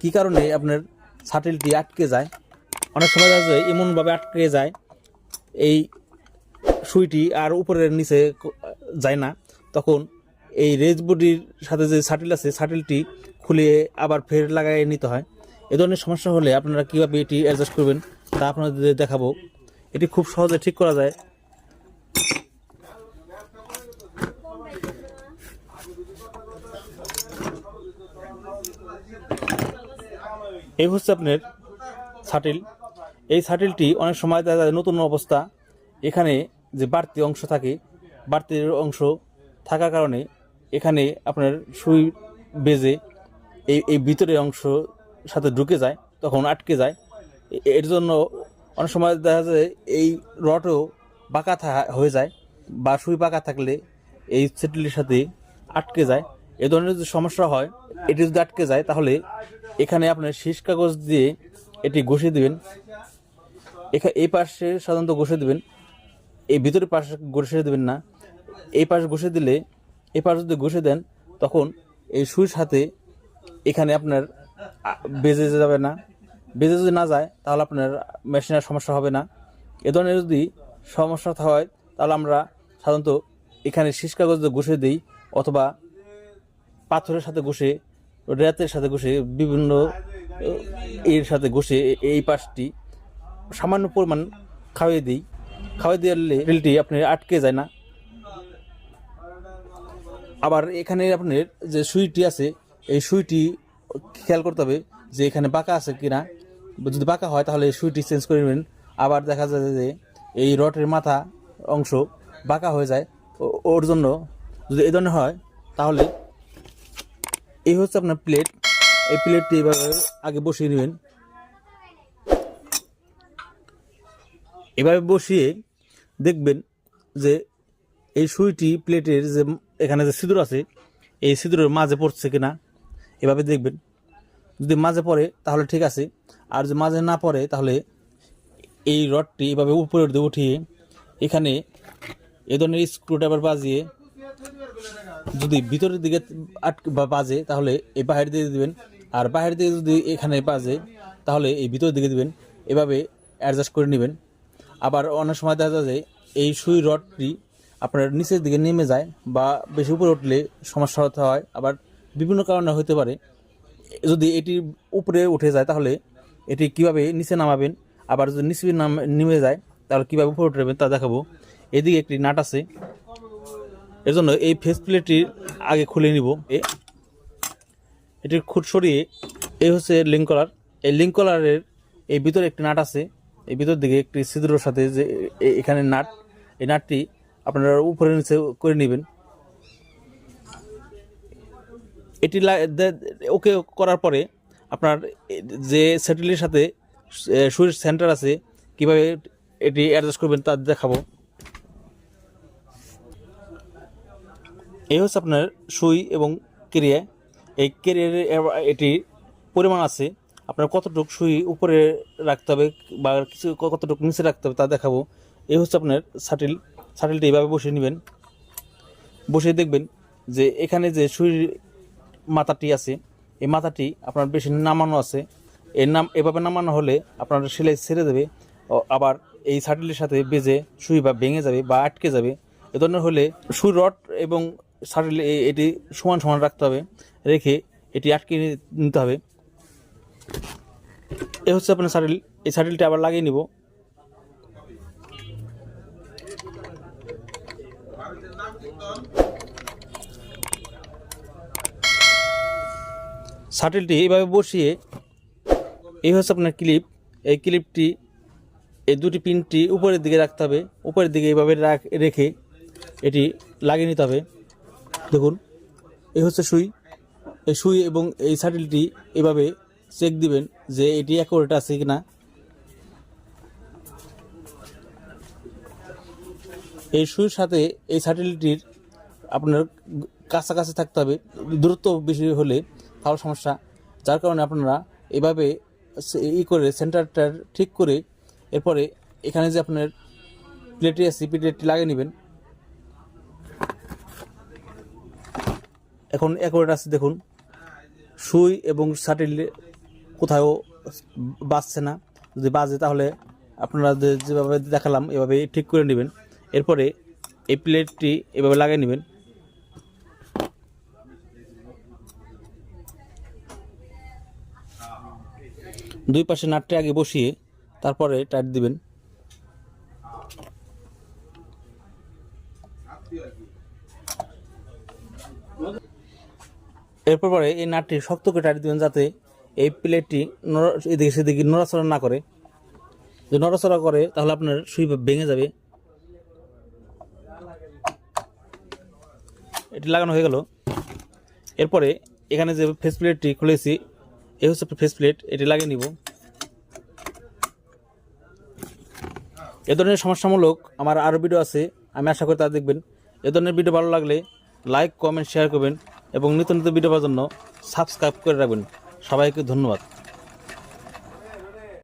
কি কারণে আপনার শাটেলটি আটকে যায়? অনেক সময় দেখা যায় এমনভাবে আটকে যায়, এই সুইটি আর উপরের নিচে যায় না। তখন এই রেজ বডির সাথে যে শাটিল আছে শাটিলটি খুলে আবার ফের লাগাই নিতে হয়। এ ধরনের সমস্যা হলে আপনারা কীভাবে এটি অ্যাডজাস্ট করবেন তা আপনাদের দেখাবো। এটি খুব সহজে ঠিক করা যায়। এই হচ্ছে আপনার শাটিল এই শাটিলটি অনেক সময় দেখা যায় নতুন অবস্থা। এখানে যে বাড়তি অংশ থাকে, বাড়তি অংশ থাকার কারণে এখানে আপনার সুই বেজে এই এই ভিতরের অংশ সাথে ঢুকে যায়, তখন আটকে যায়। এর জন্য অনেক সময় দেখা যায় এই রডও বাঁকা হয়ে যায় বা সুই বাঁকা থাকলে এই সেটেলের সাথে আটকে যায়। এ ধরনের যদি সমস্যা হয়, এটি যদি আটকে যায়, তাহলে এখানে আপনার শীষ কাগজ দিয়ে এটি ঘষে দিবেন। এখা, এই পাশে সাধারণত ঘষে দিবেন। এই ভিতরের পাশে ঘষে দেবেন না। এই পাশে ঘষে দিলে, এই পাশে যদি ঘষে দেন, তখন এই সুইর সাথে এখানে আপনার বেজে যাবে না। বেজে যদি না যায়, তাহলে আপনার মেশিনের সমস্যা হবে না। এ ধরনের যদি সমস্যা হয়, তাহলে আমরা সাধারণত এখানে শীষ কাগজ ঘষে দিই, অথবা পাথরের সাথে ঘষে রেতের সাথে ঘষে, বিভিন্ন এর সাথে ঘষে এই পাশটি সামান্য পরিমাণ খাওয়িয়ে দিই। খাওয়াই দিলে রেলটি আপনার আটকে যায় না। আবার এখানে আপনার যে সুইটি আছে, এই সুইটি খেয়াল করতে হবে যে এখানে বাঁকা আছে কিনা। যদি বাঁকা হয় তাহলে সুইটি চেঞ্জ করে নেবেন। আবার দেখা যায় যে এই রটের মাথা অংশ বাঁকা হয়ে যায়। ওর জন্য যদি এই ধরনের হয়, তাহলে এই হচ্ছে আপনার প্লেট এই প্লেটটি এভাবে আগে বসিয়ে নেবেন। এভাবে বসিয়ে দেখবেন যে এই সুইটি প্লেটের যে এখানে যে সিঁদুর আছে, এই সিঁদুরের মাঝে পড়ছে কিনা, এভাবে দেখবেন। যদি মাঝে পড়ে, তাহলে ঠিক আছে। আর যদি মাঝে না পড়ে, তাহলে এই রডটি এভাবে উপরে উঠিয়ে এখানে এ ধরনের স্ক্রুড্রাইভার বাজিয়ে যদি ভিতরের দিকে আটকে বা বাজে, তাহলে এই বাহির দিকে দিবেন। আর বাহির দিকে যদি এখানে বাজে, তাহলে এই ভিতরের দিকে দিবেন। এভাবে অ্যাডজাস্ট করে নেবেন। আবার অনেক সময় দেখা যায় এই সুই রডটি আপনার নিচের দিকে নেমে যায় বা বেশি উপরে উঠলে সমস্যা হতে হয়। আবার বিভিন্ন কারণে হতে পারে। যদি এটি উপরে উঠে যায়, তাহলে এটি কীভাবে নিচে নামাবেন? আবার যদি নিচে নাম নেমে যায়, তাহলে কীভাবে উপরে উঠবেন তা দেখাবো। এদিকে একটি নাট আছে। এর জন্য এই ফেস প্লেটটি আগে খুলে নিব। এটির খুঁট সরিয়ে এই হচ্ছে লিঙ্ক কলার এই লিঙ্ক কলারের এই ভিতরে একটি নাট আছে। এই ভিতর দিকে একটি ছিদ্রর সাথে যে এখানে নাট। এই নাটটি আপনারা উপরে নিচে করে নেবেন। এটি ওকে করার পরে আপনার যে সেটেলের সাথে সুইচ সেন্টার আছে, কীভাবে এটি অ্যাডজাস্ট করবেন তা দেখাবো। এই হচ্ছে আপনার সুই এবং কেরিয়া। এই কেরিয়ারের এটি পরিমাণ আছে। আপনার কতটুকু সুই উপরে রাখতে হবে বা কিছু কতটুকু নিচে রাখতে হবে তা দেখাবো। এই হচ্ছে আপনার শাটিল, শাটিলটি এইভাবে বসিয়ে নেবেন। বসিয়ে দেখবেন যে এখানে যে সুই মাথাটি আছে, এই মাথাটি আপনার বেশি নামানো আছে। এর নাম, এভাবে নামানো হলে আপনার সেলাই ছেড়ে দেবে আবার এই শাটিলের সাথে বেজে সুই বা ভেঙে যাবে বা আটকে যাবে। এ ধরনের হলে সুই রড এবং শাটিল এ- এটি সমান সমান রাখতে হবে, রেখে এটি আটকে নিতে হবে। এ হচ্ছে আপনার শাটিল এই শাটিলটা আবার লাগিয়ে নিব। শাটিলটি এইভাবে বসিয়ে, এই হচ্ছে আপনার ক্লিপ এই ক্লিপটি এই দুটি পিনটি উপরের দিকে রাখতে হবে, উপরের দিকে এইভাবে রাখ- রেখে এটি লাগিয়ে নিতে হবে। দেখুন, এই হচ্ছে সুই। এই সুই এবং এই শাটিলটি এভাবে চেক দিবেন যে এটি অ্যাকোরেট আছে কি না এই সুইয়ের সাথে এই শাটিলটির আপনার কাছাকাছি থাকতে হবে, দূরত্ব বেশি হলে তাহলে সমস্যা। যার কারণে আপনারা এভাবে ই করে সেন্টারটা ঠিক করে এরপরে এখানে যে আপনার প্লেটে আছে প্লেটটি লাগিয়ে নেবেন। এখন অ্যাকোরেট আছে, দেখুন। সুই এবং শাটিল কোথাও বাজছে না। যদি বাজে তাহলে আপনারা যেভাবে দেখালাম, এভাবে ঠিক করে নেবেন। এরপরে এই প্লেটটি এভাবে লাগিয়ে নেবেন। দুই পাশে নাটটি আগে বসিয়ে তারপরে টাইট দিবেন। এরপর পরে এই নাটটি শক্ত করে টাইট দিবেন যাতে এই প্লেটটি এদিকে সেদিকে নড়াচড়া না করে। যদি নড়াচড়া করে, তাহলে আপনার সুই ভেঙে যাবে। এটি লাগানো হয়ে গেল। এরপরে এখানে যে ফেস প্লেটটি খুলেছি এই হচ্ছে ফেস প্লেট এটি লাগিয়ে নিব। এ ধরনের সমস্যামূলক আমার আরও ভিডিও আছে, আমি আশা করি তা দেখবেন। এ ধরনের ভিডিও ভালো লাগলে লাইক কমেন্ট শেয়ার করবেন। এবং নিত্য নিত্য ভিডিও পাওয়ার জন্য সাবস্ক্রাইব করে রাখবেন। সবাইকে ধন্যবাদ।